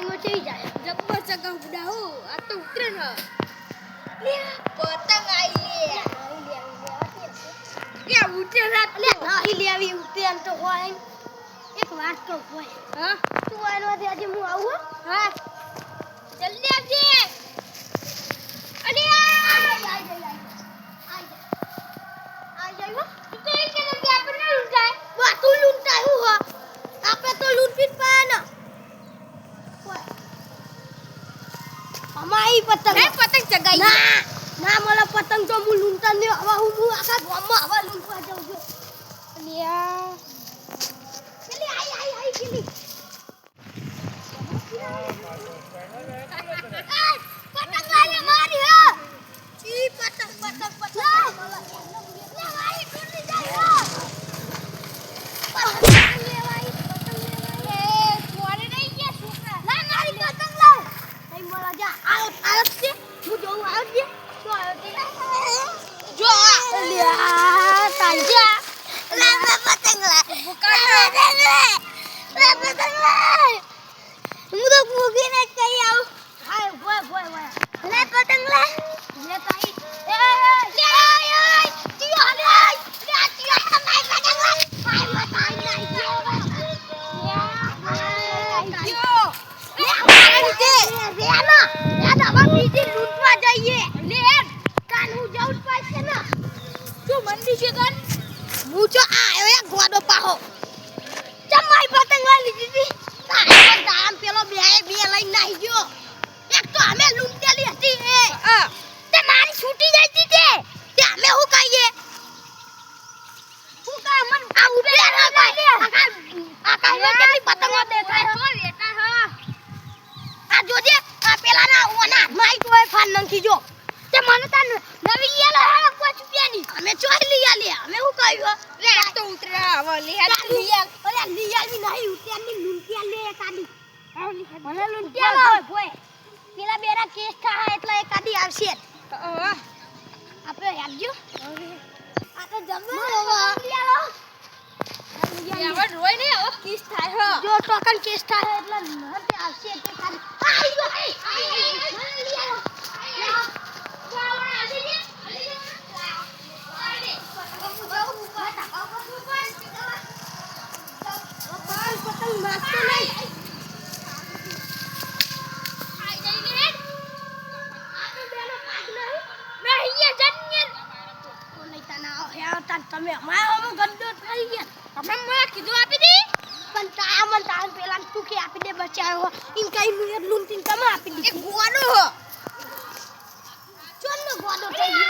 પતંગો ચડી જાય. જબ્બર ચગા ઉડા હો આ તો ઉતરે ન. પતંગ આઈ લે. ઉતરે રાત લે નાહી લેવી ઉતે એમ તો હોય એક વાત કહું હોય. હા? તું આનો દે આજે હું આવું હા? જલ્દી આવજે. અરે આઈ ચગાઈ ના ના મને પતંગ તો હું લૂંટા નહીં. હવે હું આખા ગામમાં હવે લૂંટવા જાઉં છું. લ્યા પેલી આઈ આઈ આઈ પેલી પતંગ વાળી મારી હો ઈ પતંગ પતંગ પતંગ લે મારી તૂટી જાય હો પતંગ લેવાઈ પતંગ લેવાઈ એ કોને નહીં ગયા છોકરા ના મારી પતંગ લાવ નહીં મળે જા આવ આવ છે હું જોઉં આવ છે શું આવ્યો છે જો આ લ્યા તાંજા લે મે પતંગ લે બુકાનો. પતંગ લે લે પતંગ લે હું તો ભૂખીને જ કહી આવું હાય ભોય ભોય ભોય લે પતંગ લે તાઈ એ લે આય આય તો મારી પતંગ લે હાય તું મંદી છે કન હું જો આયો એક ગોડો પાહો ચમાઈ પતંગ વાલી દીધી તારે પેલો હતી એ આ તે મારી તે અમે હું કહીએ હું કા મન આ ના ભાઈ આકાશમાં કેટલી પતંગો દેખાય આ જોજે આ ઓના હાથમાં આવી ફાન જો. તે મને તાર નવી યાલે હા, પાંચ રૂપિયાની. અમે ચોઈ લઈ આલે અમે હું કહ્યું? લિયાલ ઓલા લિયાલ નહીં લૂંટિયા લે એકાદી મને લૂંટિયા લાવે ભોય પેલા બેરા કેસ થાય એટલે એકાદી આવશે આપણે યાદજો આ તો રોય ને હવે કિસ થાય જો ટોકન કેસ થાય એટલે આવશે ખાલી તના તમે. અમારો અમે ગંદો થઈ ગયા. તમે મને કીધું આપી દી. પણ તા મને તા પેલા તું કે આપી દે બચાવો ઇન કઈ નું લૂંટીને તમે આપી એ ગોડો હો. ચોલ ગોડો થઈ ગયો.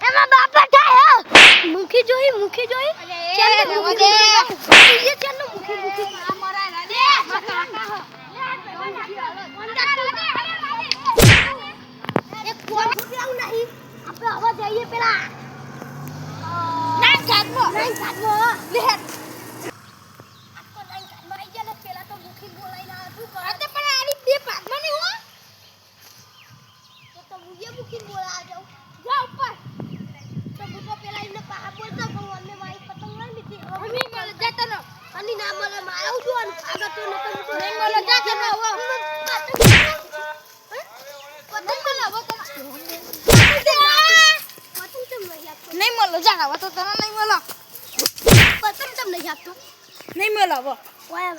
એમાં બાપા થાય મુખી જોઈ મુખી જોઈ અરે ચાલ એ મુખી દે. જોઈ એ ચાલ મુખી મુખી આ મરા ના દે કાકા હો એક ફોન ફૂટ્યાવું નહીં આપણે હવે જઈએ પેલા ના જાતનો નાઈન સાતમો લે આપણે નાઈન સાતમો આવી ગયા ને પેલા તો મુખી અતે પણ આની બે ભાગમાં નહીં હો. તો તો મુજે મુખી બોલાવા જાઉં. જા ઉપર. તો તો પેલા એમને પાહા બોલતો પણ અમને મારી પતંગ લઈ લીધી. અમી મળે જાતો ન અને ના મને મારું જોવાનું આગળ તો નકર હું તો નહીં મળે જા કે ના હો પતંગ મળે તો પતંગ ચમ નહીં મળે જા હવે તો તને નહીં મળે. પતંગ ચમ નહીં નહીં મળે હવે. વાત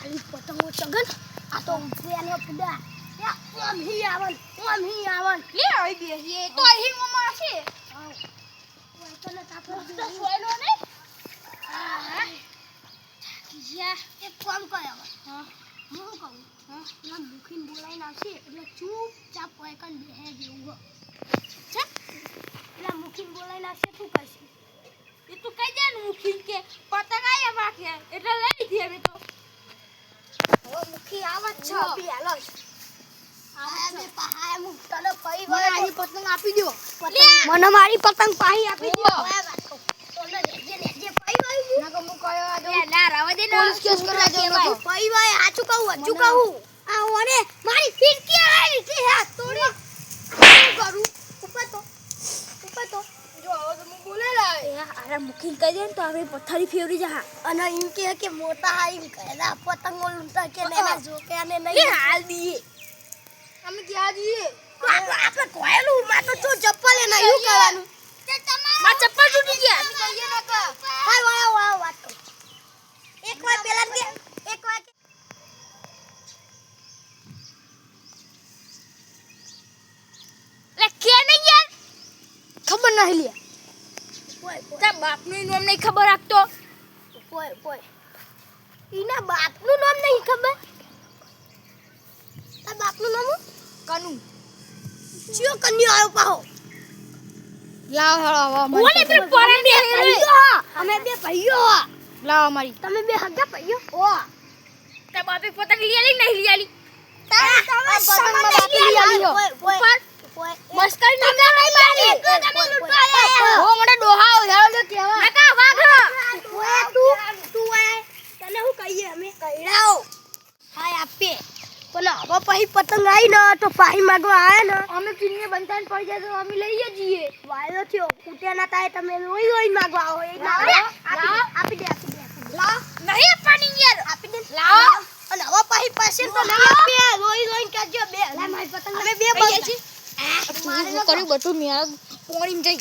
ચમ પતંગો આપતો ઓય વાત કરો વાત કરો હવે નહીં મારું હવે નહીં મારું હવે નહીં મારું મને માર મને માર મને માર હા રે ને પગ આપણે હેડ આગળ આગળ એક ચોક જઈને આમ કહીએ સગન આ તો ઉભેનો પુડા ઓમ હી. આવન ઓમ હી આવન લે આવી તો મમ્મા છે ઓય તને તાપો તો સોયલો ને યા એક કામ કર હવે. હા. હું કહું? હા. પેલા મુખીને બોલાવીને આવશે એટલે ચૂપચાપ કોઈ કન બેહે જેવું છે પેલા મુખીને બોલાવીને આવશે શું કરશે? એ તું કઈ જાય ને મુખી કે પતંગ આયા પાકે એટલે લઈ લીધી અમે તો હવે મુખી આવત છે હો. અભી હાલો આ બે પહાય મુક તને પઈ મને આની પતંગ આપી દો મને મારી પતંગ પાહી આપી દો મારી ફિરકી આવી લીધી હાથ તોડી. કરું? ઉપર તો ઉપર તો. જો અરે મુખી કહી દે ને તો હવે પથ્થરી ફેવરી જા અને એમ કે કે મોટા હા એમ કહેલા પતંગો લૂંટા કે નેના જોકે અને નહીં. હાલ દીએ. અમે ક્યાં જઈએ આપણે આપણે કોયલું માં તો જો ચપ્પલ એ ના એવું કરવાનું માં ચપ્પલ તૂટી ગયા. હાય વાળા વાળા વાત તો એક વાર પેલા કે એક વાર કે નહીં યાર? ખબર નહીં લે તાર બાપનું નામ નહીં ખબર રાખતો. પોય પોય એના બાપનું નામ નહીં ખબર. તાર બાપનું નામ કનુ. ચિયો કન્યો આવ્યો પાહો? લાવ હેળો હવે ઓને બે પરાણે ભાઈઓ હા. અમે બે ભાઈઓ. લાવ અમારી. તમે બે હગા ભાઈઓ ઓ તાર બાપે પતંગ લઈ આલી નહીં લઈ આલી? તારા તમે પતંગમાં સમજ બાપે લઈ આલી હો. ઉપર મસ્કરી ના કર નહીં મારી તમે લૂંટવા આવ્યા હો મને ડોહા હેળો લે કેવા નકા વાઘ ઓય તું તું આય તને હું કહીએ અમે કઈડાઓ હાય આપે પણ પતંગ આવી ને તો પાહી માગવા આયા ને. અમે કિન્ને બંધાન પડી જાય તો અમે લઈએ જઈએ. વાયો થયો. કુટ્યા ના તાય તમે રોઈ રોઈ માગવા આવો. એ આપી દે, આપી દે આપી આપી લાવ. નહીં આપવાની યાર. આપી દે. લાવો. અને હવે પાહી પાસે તો નહીં આપીએ. રોઈ રોઈ કાજો બે. લા મારી પતંગ અમે બે બસ છે કર્યું બધું મેં પોણી જઈ.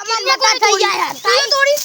અમાર નતા થઈ ગયા યાર. તાઈ તોડી?